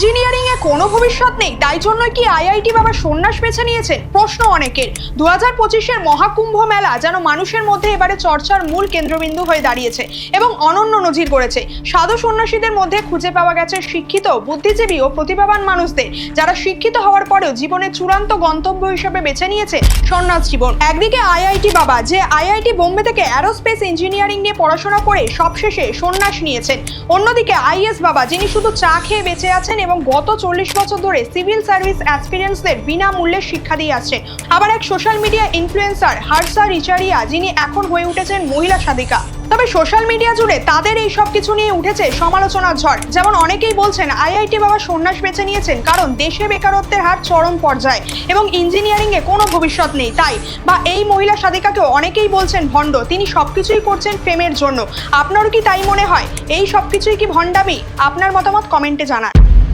Engineering এ কোনো ভবিষ্যৎ নেই। তাই জন্য কি আইআইটি বাবা সন্ন্যাস বেছে নিয়েছেন প্রশ্ন অনেকের। দু হাজার পঁচিশের মহাকুম্ভ মেলা যেন মানুষের মধ্যে এবারে চর্চার মূল কেন্দ্রবিন্দু হয়ে দাঁড়িয়েছে এবং অনন্য নজির করেছে। সাধু সন্ন্যাসীদের মধ্যে খুঁজে পাওয়া গেছে শিক্ষিত, বুদ্ধিজীবী ও প্রতিভাবান মানুষদের, যারা শিক্ষিত হওয়ার পরেও জীবনের চূড়ান্ত গন্তব্য হিসেবে বেছে নিয়েছে সন্ন্যাস জীবন। একদিকে আইআইটি বাবা, যে আইআইটি বোম্বে থেকে অ্যারোস্পেস ইঞ্জিনিয়ারিং নিয়ে পড়াশোনা করে সবশেষে সন্ন্যাস নিয়েছেন। অন্যদিকে আইএস বাবা, যিনি শুধু চা খেয়ে বেঁচে আছেন এবং গত চল্লিশ বছর ধরে সিভিল সার্ভিস অ্যাসপিরিয়েন্সদের বিনামূল্যে শিক্ষা দিয়ে আসছেন আবার এক social media influencer, Harsha Richhariya, যিনি এখন হয়ে উঠেছেন মহিলা সাধিকা। তবে সোশ্যাল মিডিয়া জুড়ে তাদের এই সব কিছু নিয়ে উঠেছে সমালোচনার ঝড়। যেমন অনেকেই বলছেন, আইআইটি বাবা সন্ন্যাস বেছে নিয়েছেন কারণ দেশে বেকারত্বের হার চরম পর্যায়ে এবং ইঞ্জিনিয়ারিং এ কোনো ভবিষ্যৎ নেই। তাই বা এই মহিলা সাধিকাকেও অনেকেই বলছেন ভণ্ড, তিনি সব কিছুই করছেন প্রেমের জন্য। আপনারও কি তাই মনে হয়? এই সব কিছুই কি ভণ্ডামি? আপনার মতামত কমেন্টে জানান।